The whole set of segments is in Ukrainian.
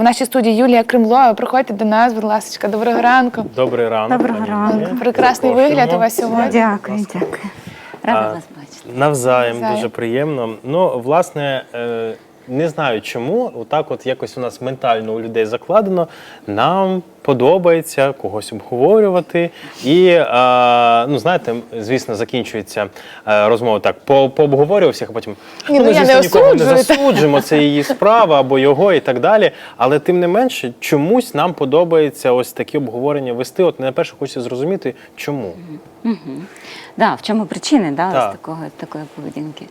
в нашій студії Юлія Кремлова. Приходьте до нас, будь ласка, доброго ранку. Добрий ранок. Доброго ранку. Прекрасний Дякую. вигляд у вас сьогодні. Дякую, дякую. Рада вас бачити. Навзаєм, Навзаєм. дуже приємно. Ну, власне, е, не знаю чому, отак от якось у нас ментально у людей закладено. Нам подобається когось обговорювати. І, е, ну, знаєте, звісно, закінчується е, розмова так, по, пообговорював а потім Ні, ну, ми, я звісно, не нікого не засуджуємо, це її справа або його і так далі. Але тим не менше, чомусь нам подобається ось такі обговорення вести. От найперше хочеться зрозуміти, чому. Угу. Да, в чому причини да, Так. ось такого, такої поведінки?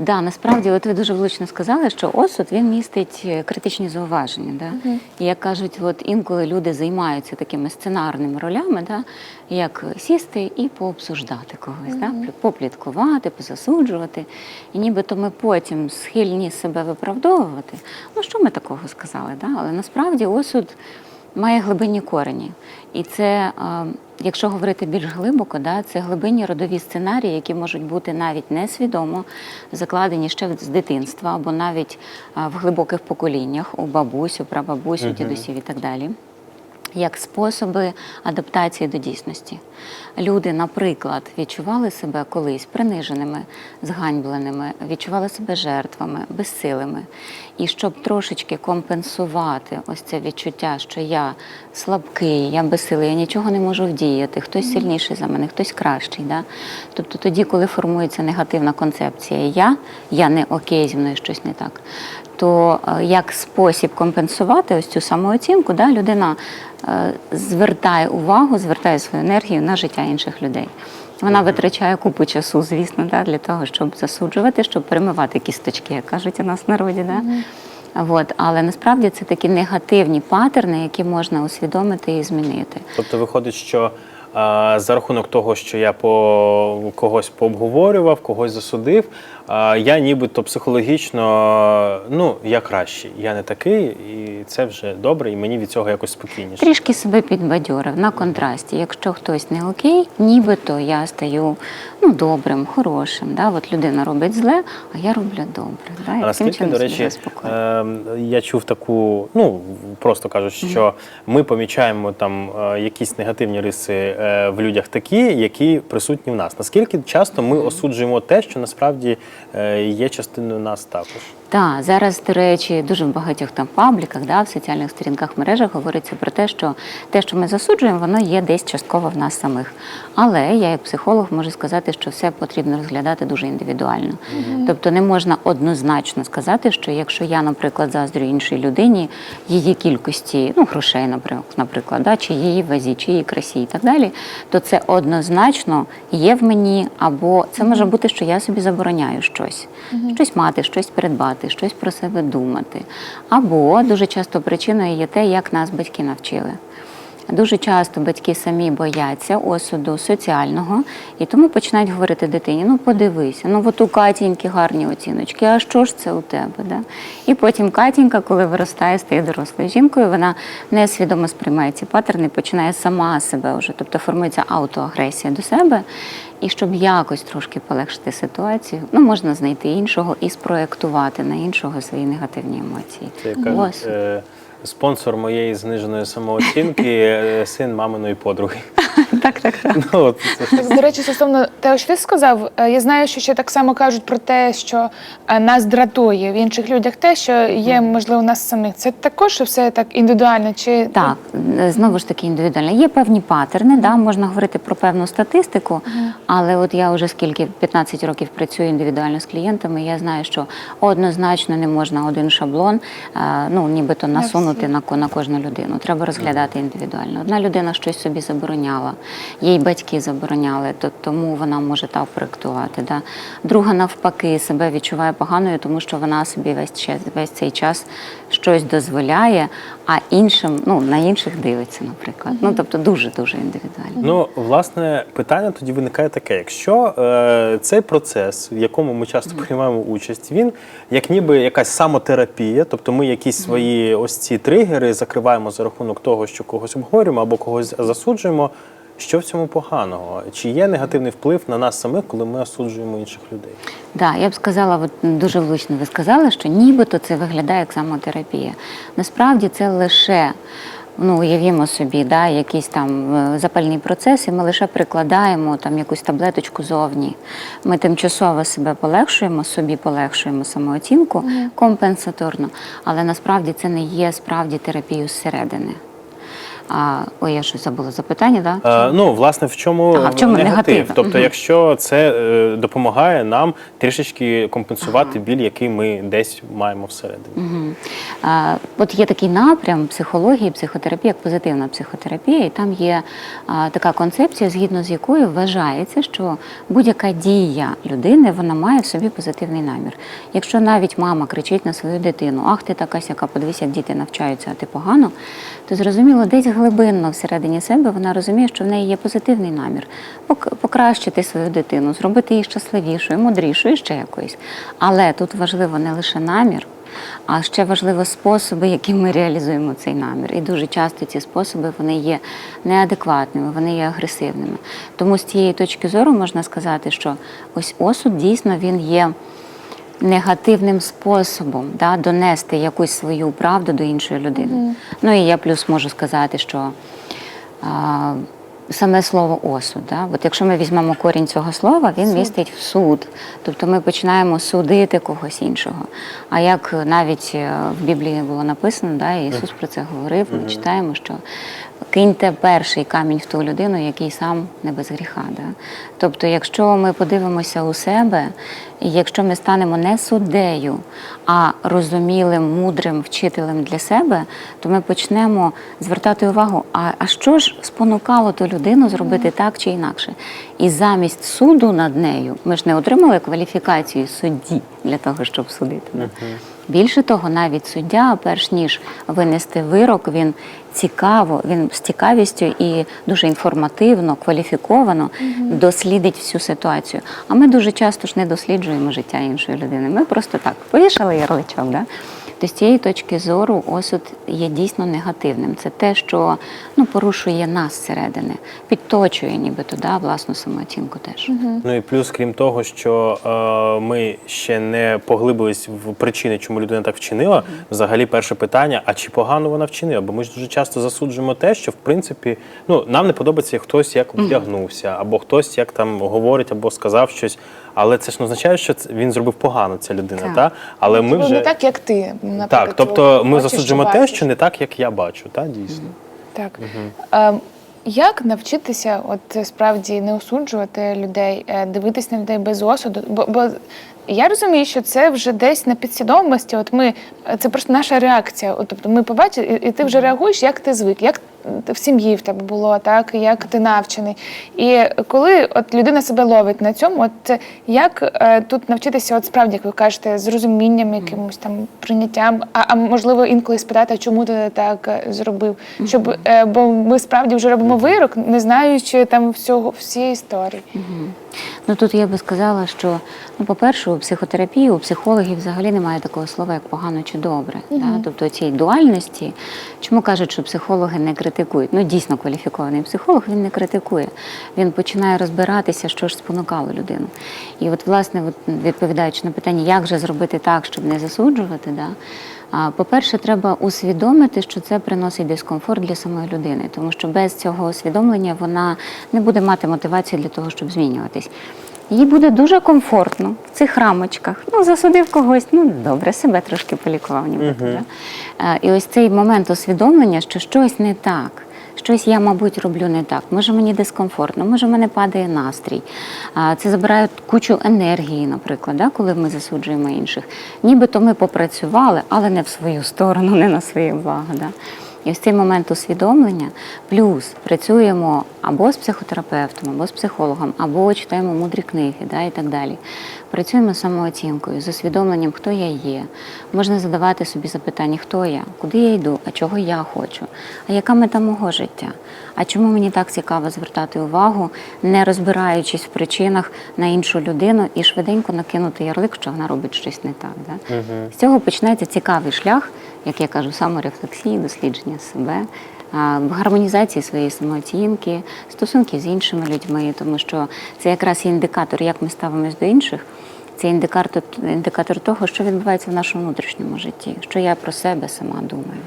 Да, насправді, от ви дуже влучно сказали, що осуд він містить е, критичні зауваження. Да? І як кажуть, от інколи люди займаються такими сценарними ролями, да? як сісти і пообсуждати когось, да? попліткувати, позасуджувати. І нібито ми потім схильні себе виправдовувати. Ну, що ми такого сказали? Да? Але насправді осуд має глибинні корені. І це, якщо говорити більш глибоко, да, це глибинні родові сценарії, які можуть бути навіть несвідомо закладені ще з дитинства, або навіть в глибоких поколіннях у бабусь, у прабабусь, у дідусів і так далі. Як способи адаптації до дійсності. Люди, наприклад, відчували себе колись приниженими, зганьбленими, відчували себе жертвами, безсилими. І щоб трошечки компенсувати ось це відчуття, що я слабкий, я безсилий, я нічого не можу вдіяти, хтось сильніший за мене, хтось кращий. Да? Тобто тоді, коли формується негативна концепція я, я не окей, зі мною щось не так, то е, як спосіб компенсувати ось цю самооцінку, да, людина е, звертає увагу, звертає свою енергію на життя інших людей. Вона витрачає купу часу, звісно, да, для того, щоб засуджувати, щоб перемивати кісточки, як кажуть у нас в народі. Да? От, але насправді це такі негативні патерни, які можна усвідомити і змінити. Тобто виходить, що а, за рахунок того, що я по когось пообговорював, когось засудив, я нібито психологічно, ну я кращий, я не такий, і це вже добре, і мені від цього якось спокійніше. Трішки себе підбадьорив на контрасті. Якщо хтось не окей, нібито я стаю ну, добрим, хорошим. Да? От людина робить зле, а я роблю добре. Да? А І наскільки, до речі, е, я чув таку, ну просто кажуть, що ми помічаємо там е, якісь негативні риси е, в людях такі, які присутні в нас. Наскільки часто ми осуджуємо те, що насправді є частиною нас також? Так, зараз, до речі, дуже в багатьох там пабліках, да, в соціальних сторінках мережах говориться про те, що те, що ми засуджуємо, воно є десь частково в нас самих. Але я, як психолог, можу сказати, що все потрібно розглядати дуже індивідуально. Тобто не можна однозначно сказати, що якщо я, наприклад, заздрю іншій людині її кількості, ну грошей, наприклад, наприклад, да, чи її вазі, чи її красі і так далі, то це однозначно є в мені, або це може бути, що я собі забороняю щось, щось мати, щось передбати, щось про себе думати. Або дуже часто причиною є те, як нас батьки навчили. Дуже часто батьки самі бояться осуду соціального і тому починають говорити дитині: ну подивися, ну от у Катіньки гарні оціночки, а що ж це у тебе? Да? І потім Катінька, коли виростає, стає дорослою жінкою, вона несвідомо сприймає ці паттерни, починає сама себе вже, тобто формується аутоагресія до себе. І щоб якось трошки полегшити ситуацію, ну можна знайти іншого і спроектувати на іншого свої негативні емоції. Це як кажуть, Ось. е, спонсор моєї зниженої самооцінки, е, син маминої подруги. Так, так, так. Ну, от це до речі, стосовно того, що ти сказав, е, я знаю, що ще так само кажуть про те, що е, нас дратує в інших людях те, що є, можливо, у нас самих. Це також все так індивідуально? Чи Так, знову ж таки індивідуально. Є певні патерни, да, можна говорити про певну статистику, але от я вже скільки 15 років працюю індивідуально з клієнтами, я знаю, що однозначно не можна один шаблон, е, ну нібито насунути на, на кожну людину. Треба розглядати індивідуально. Одна людина щось собі забороняла, їй батьки забороняли, то тому вона може так проєктувати. Да. Друга навпаки себе відчуває поганою, тому що вона собі весь час весь цей час щось дозволяє, а іншим ну на інших дивиться, наприклад. Ну тобто дуже дуже індивідуально. Ну, власне, питання тоді виникає таке: якщо е, цей процес, в якому ми часто приймаємо участь, він як ніби якась самотерапія, тобто ми якісь свої ось ці тригери закриваємо за рахунок того, що когось обговорюємо або когось засуджуємо. Що в цьому поганого? Чи є негативний вплив на нас самих, коли ми осуджуємо інших людей? Да, я б сказала, от дуже влучно ви сказали, що нібито це виглядає як самотерапія. Насправді це лише. Ну, уявімо собі, да, якийсь там е, запальний процес, і ми лише прикладаємо там якусь таблеточку зовні. Ми тимчасово себе полегшуємо, собі полегшуємо самооцінку компенсаторно, але насправді це не є справді терапією зсередини. А, ой, я щось забула запитання, да? Е, ну, власне, в чому, Ага, в чому негатив? негатив? Тобто, Мгм. якщо це е, допомагає нам трішечки компенсувати біль, який ми десь маємо всередині. Мгм. А, От є такий напрям психології, психотерапії, як позитивна психотерапія, і там є а, така концепція, згідно з якою вважається, що будь-яка дія людини вона має в собі позитивний намір. Якщо навіть мама кричить на свою дитину, ах, ти така сяка, подивись, як діти навчаються, а ти погано, то зрозуміло, десь глибинно всередині себе вона розуміє, що в неї є позитивний намір покращити свою дитину, зробити її щасливішою, мудрішою, ще якоюсь. Але тут важливо не лише намір. А ще важливо способи, яким ми реалізуємо цей намір. І дуже часто ці способи вони є неадекватними, вони є агресивними. Тому з цієї точки зору можна сказати, що ось осуд дійсно він є негативним способом да, донести якусь свою правду до іншої людини. Ну і я плюс можу сказати, що а, саме слово осуд. Да? От якщо ми візьмемо корінь цього слова, він містить суд. Тобто ми починаємо судити когось іншого. А як навіть е, в Біблії було написано, да, Ісус про це говорив, ми читаємо, що киньте перший камінь в ту людину, який сам не без гріха. Да? Тобто, якщо ми подивимося у себе, і якщо ми станемо не суддею, а розумілим, мудрим вчителем для себе, то ми почнемо звертати увагу, а, а що ж спонукало ту людину зробити так чи інакше. І замість суду над нею ми ж не отримали кваліфікацію судді для того, щоб судити. Більше того, навіть суддя, перш ніж винести вирок, він цікаво, він з цікавістю і дуже інформативно, кваліфіковано дослідить всю ситуацію. А ми дуже часто ж не досліджуємо життя іншої людини. Ми просто так повішали ярличок. Да? То з цієї точки зору осуд є дійсно негативним. Це те, що ну, порушує нас зсередини, підточує нібито да, власну самооцінку теж. Ну і плюс, крім того, що е, ми ще не поглибились в причини, чому людина так вчинила. Взагалі, перше питання: а чи погано вона вчинила? Бо ми ж дуже часто засуджуємо те, що в принципі ну нам не подобається як хтось як вдягнувся, або хтось як там говорить, або сказав щось. Але це ж не означає, що це- він зробив погано, ця людина, Так. та але ми Тобто вже не так, як ти. Наприклад, так. Тобто ми хочеш, засуджуємо те, бачиш. що не так, як я бачу, та дійсно. Так. Ем, як навчитися, от е, справді не осуджувати людей, е, дивитись на людей без осуду? Бо, бо я розумію, що це вже десь на підсвідомості. От ми це просто наша реакція. От, тобто ми побачили, і, і ти вже реагуєш, як ти звик, як в сім'ї в тебе було, так як ти навчений. І коли от людина себе ловить на цьому, от як е, тут навчитися, от справді, як ви кажете, з розумінням, якимось там прийняттям, а, а можливо інколи спитати, чому ти так е, зробив? Щоб е, бо ми справді вже робимо вирок, не знаючи там всього всієї історії. Ну тут я би сказала, що ну, по-перше, у психотерапії, у психологів взагалі немає такого слова, як погано чи добре. Да? Тобто цієї дуальності, чому кажуть, що психологи не критикують? Ну дійсно кваліфікований психолог він не критикує. Він починає розбиратися, що ж спонукало людину. І от, власне, от, відповідаючи на питання, як же зробити так, щоб не засуджувати, да? По-перше, треба усвідомити, що це приносить дискомфорт для самої людини, тому що без цього усвідомлення вона не буде мати мотивації для того, щоб змінюватись. Їй буде дуже комфортно в цих рамочках. Ну, засудив когось, ну добре, себе трошки полікував, нібито. Да? Е, І ось цей момент усвідомлення, що щось не так. Щось я, мабуть, роблю не так. Може, мені дискомфортно, може, в мене падає настрій. Це забирає кучу енергії, наприклад, да, коли ми засуджуємо інших. Нібито ми попрацювали, але не в свою сторону, не на своє благо. Да. І ось цей момент усвідомлення, плюс працюємо або з психотерапевтом, або з психологом, або читаємо мудрі книги, да, і так далі. Працюємо з самооцінкою, з усвідомленням, хто я є. Можна задавати собі запитання, хто я, куди я йду, а чого я хочу, а яка мета мого життя? А чому мені так цікаво звертати увагу, не розбираючись в причинах на іншу людину і швиденько накинути ярлик, що вона робить щось не так. Да? З цього починається цікавий шлях, як я кажу, саморефлексії, дослідження себе, в гармонізації своєї самооцінки, стосунки з іншими людьми, тому що це якраз індикатор, як ми ставимось до інших. Це індикатор, індикатор того, що відбувається в нашому внутрішньому житті, що я про себе сама думаю.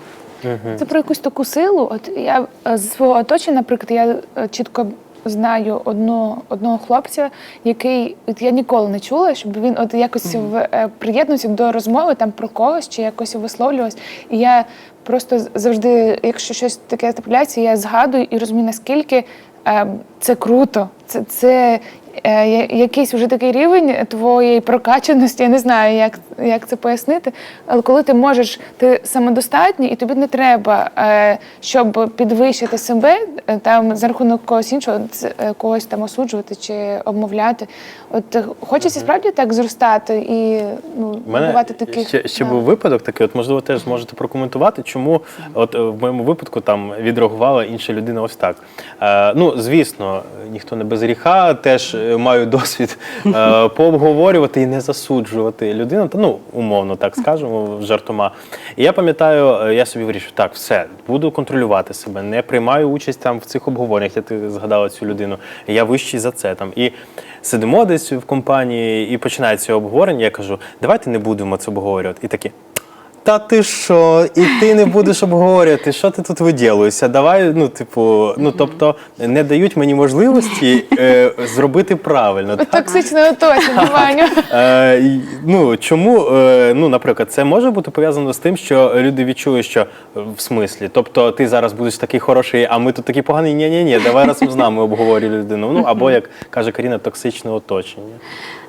Це про якусь таку силу. От я е, з свого оточення, наприклад, я е, чітко знаю одного, одного хлопця, який от я ніколи не чула, щоб він от якось в, е, приєднувся до розмови там про когось чи якось висловлювався. І я просто завжди, якщо щось таке трапляється, я згадую і розумію, наскільки е, це круто. Це, це е, якийсь вже такий рівень твоєї прокачаності. Я не знаю, як, як це пояснити. Але коли ти можеш, ти самодостатній, і тобі не треба, е, щоб підвищити себе е, там за рахунок когось іншого, е, когось там осуджувати чи обмовляти. От хочеться справді так зростати і ну мене набувати таких ще, ще да. був випадок такий, от можливо, теж зможете прокоментувати, чому от в моєму випадку там відреагувала інша людина ось так. Е, ну, звісно, ніхто не без гріха, теж маю досвід е, пообговорювати і не засуджувати людину, та ну, умовно так скажемо, жартома. І я пам'ятаю, е, я собі вирішив, так, все, буду контролювати себе, не приймаю участь там в цих обговореннях, як ти згадала цю людину. Я вищий за це там. І сидимо десь в компанії, і починається обговорення. Я кажу, давайте не будемо це обговорювати. І такі. Та ти що? І ти не будеш обговорювати, що ти тут виділуєшся? Давай, ну, типу, ну тобто не дають мені можливості е, зробити правильно. Так? токсичне оточення, Ваню. Е, ну чому, е, ну, наприклад, це може бути пов'язано з тим, що люди відчують, що е, в смислі, тобто ти зараз будеш такий хороший, а ми тут такі погані. Ні, ні, ні, давай разом з нами обговорюй людину. Ну або як каже Каріна, токсичне оточення.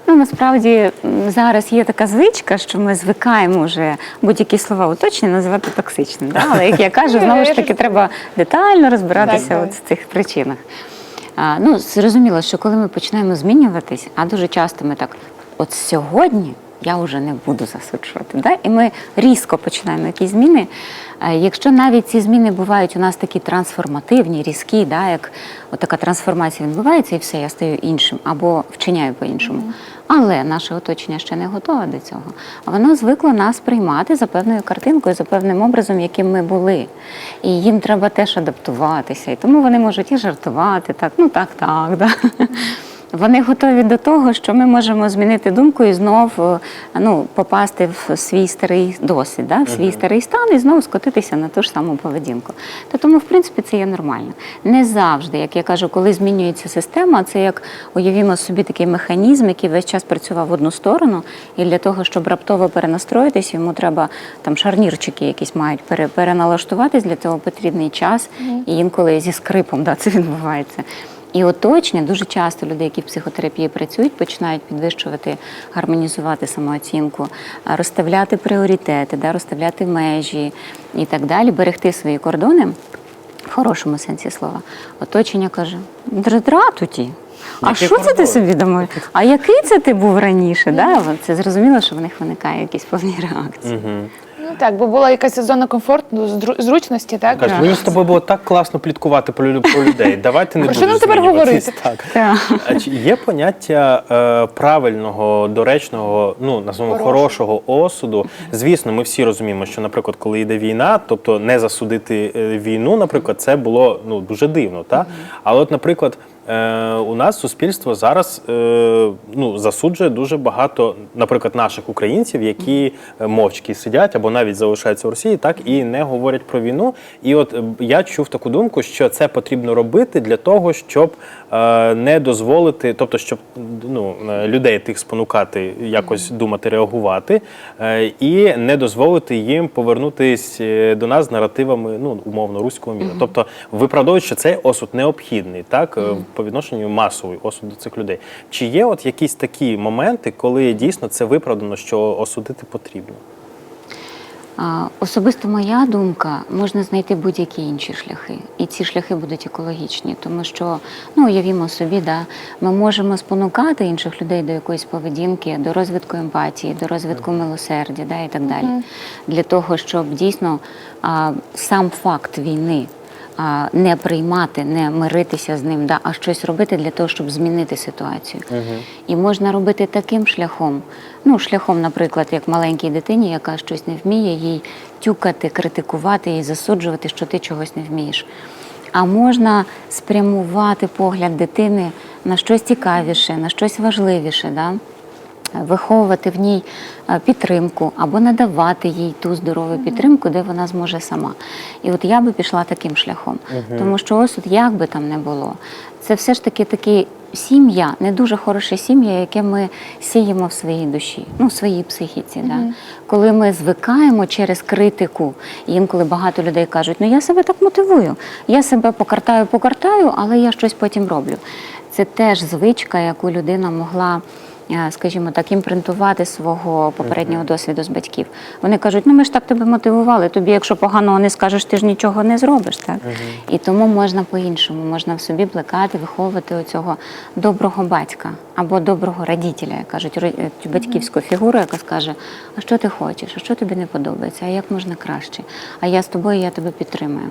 Ну насправді зараз є така звичка, що ми звикаємо вже будь-які слова уточнення називати токсичним. Да? Але як я кажу, знову ж таки, треба детально розбиратися от в цих причинах. А, ну, зрозуміло, що коли ми починаємо змінюватись, а дуже часто ми так, от сьогодні я вже не буду засуджувати. Да? І ми різко починаємо якісь зміни. Е, Якщо навіть ці зміни бувають у нас такі трансформативні, різкі, да, як от така трансформація відбувається, і все, я стаю іншим або вчиняю по-іншому. Але наше оточення ще не готове до цього. А воно звикло нас приймати за певною картинкою, за певним образом, яким ми були. І їм треба теж адаптуватися. І тому вони можуть і жартувати, так, ну так, так. Да. Вони готові до того, що ми можемо змінити думку і знов е, ну, попасти в свій старий досвід, да? в свій старий стан і знову скотитися на ту ж саму поведінку. То тому, в принципі, це є нормально. Не завжди, як я кажу, коли змінюється система, це як уявімо собі такий механізм, який весь час працював в одну сторону, і для того, щоб раптово перенастроїтись, йому треба там шарнірчики якісь мають переналаштуватись, для цього потрібний час, і інколи зі скрипом да, це відбувається. І оточення дуже часто люди, які в психотерапії працюють, починають підвищувати, гармонізувати самооцінку, розставляти пріоритети, да, розставляти межі і так далі, берегти свої кордони в хорошому сенсі слова. Оточення каже: дратуті. А Які що це ти собі думаєш? А який це ти був раніше? Да? Це зрозуміло, що в них виникають якісь певні реакції. Угу. Ну так, бо була якась зона комфорту, зру- зручності, так? Каже, мені з тобою було так класно пліткувати про, лю- про людей. Давайте не Про що будеш нам тепер змінюватись. говорити? Так. Так. А чи є поняття е, правильного, доречного, ну назвемо хорошого. осуду? Звісно, ми всі розуміємо, що, наприклад, коли йде війна, тобто не засудити е, війну, наприклад, це було ну дуже дивно. Та? Але, от, наприклад. Е, у нас суспільство зараз е, ну, засуджує дуже багато, наприклад, наших українців, які е, мовчки сидять або навіть залишаються в Росії, так і не говорять про війну. І от я чув таку думку, що це потрібно робити для того, щоб е, не дозволити, тобто, щоб ну, людей тих спонукати якось думати, реагувати, е, і не дозволити їм повернутись до нас з наративами, ну умовно руського міра. Тобто виправдовують, що цей осуд необхідний, так по відношенню масовий осуд до цих людей. Чи є от якісь такі моменти, коли дійсно це виправдано, що осудити потрібно? Особисто моя думка, можна знайти будь-які інші шляхи, і ці шляхи будуть екологічні, тому що ну уявімо собі, да, ми можемо спонукати інших людей до якоїсь поведінки, до розвитку емпатії, до розвитку милосердя, да, і так далі, для того, щоб дійсно а, сам факт війни не приймати, не миритися з ним, да, а щось робити для того, щоб змінити ситуацію. І можна робити таким шляхом. Ну, шляхом, наприклад, як маленькій дитині, яка щось не вміє, їй тюкати, критикувати і засуджувати, що ти чогось не вмієш. А можна спрямувати погляд дитини на щось цікавіше, на щось важливіше. Да? Виховувати в ній е, підтримку або надавати їй ту здорову підтримку, де вона зможе сама. І от я би пішла таким шляхом. Тому що ось от як би там не було, це все ж таки такі сім'я, не дуже хороша сім'я, яке ми сіємо в своїй душі, ну, в своїй психіці. Да? Коли ми звикаємо через критику, інколи багато людей кажуть, ну я себе так мотивую, я себе покартаю, покартаю, але я щось потім роблю. Це теж звичка, яку людина могла е, скажімо так, імпринтувати свого попереднього досвіду з батьків. Вони кажуть, ну ми ж так тебе мотивували, тобі, якщо поганого не скажеш, ти ж нічого не зробиш. Так? І тому можна по-іншому, можна в собі плекати, виховувати оцього доброго батька або доброго радітеля, як кажуть, е, батьківську фігуру, яка скаже, а що ти хочеш, а що тобі не подобається, а як можна краще, а я з тобою, я тебе підтримую.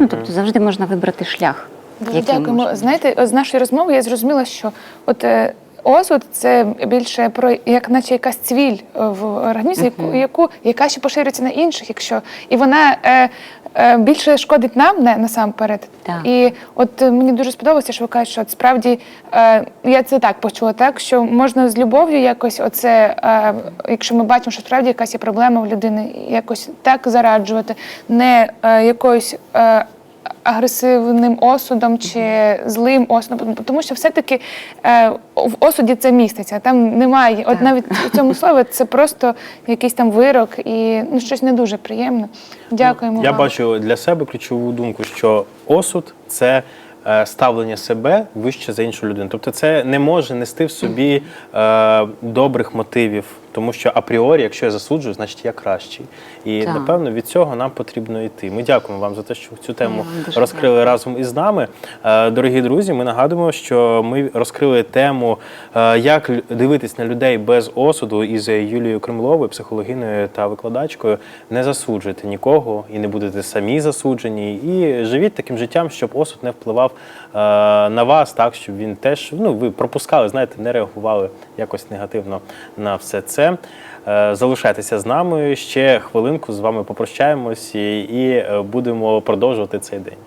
Ну, тобто завжди можна вибрати шлях. Дуже дякуємо. можна. Знаєте, з нашої розмови я зрозуміла, що от е, осуд це більше про як наче якась цвіль е, в організмі, яку, яку яка ще поширюється на інших, якщо і вона е, е, більше шкодить нам не насамперед. Так. І от е, мені дуже сподобалося, що ви кажете, що от справді е, я це так почула, так що можна з любов'ю якось, оце, е, якщо ми бачимо, що справді якась є проблема в людини, якось так зараджувати, не е, якоюсь. Е, агресивним осудом чи злим осудом, тому що все-таки е, в осуді це міститься. Там немає, от навіть у цьому слові це просто якийсь там вирок і ну щось не дуже приємне. Дякуємо. Я вам. бачу для себе ключову думку, що осуд це е, ставлення себе вище за іншу людину. Тобто це не може нести в собі е, добрих мотивів, тому що апріорі, якщо я засуджую, значить я кращий. І Так. напевно від цього нам потрібно йти. Ми дякуємо вам за те, що цю тему дуже розкрили разом із нами. Е, Дорогі друзі, ми нагадуємо, що ми розкрили тему, е, як дивитись на людей без осуду із Юлією Кремловою, психологиною та викладачкою. Не засуджуйте нікого і не будете самі засуджені. І живіть таким життям, щоб осуд не впливав е, на вас, так щоб він теж ну ви пропускали, знаєте, не реагували якось негативно на все це. Е, Залишайтеся з нами ще хвилинку. З вами попрощаємось і, і е, будемо продовжувати цей день.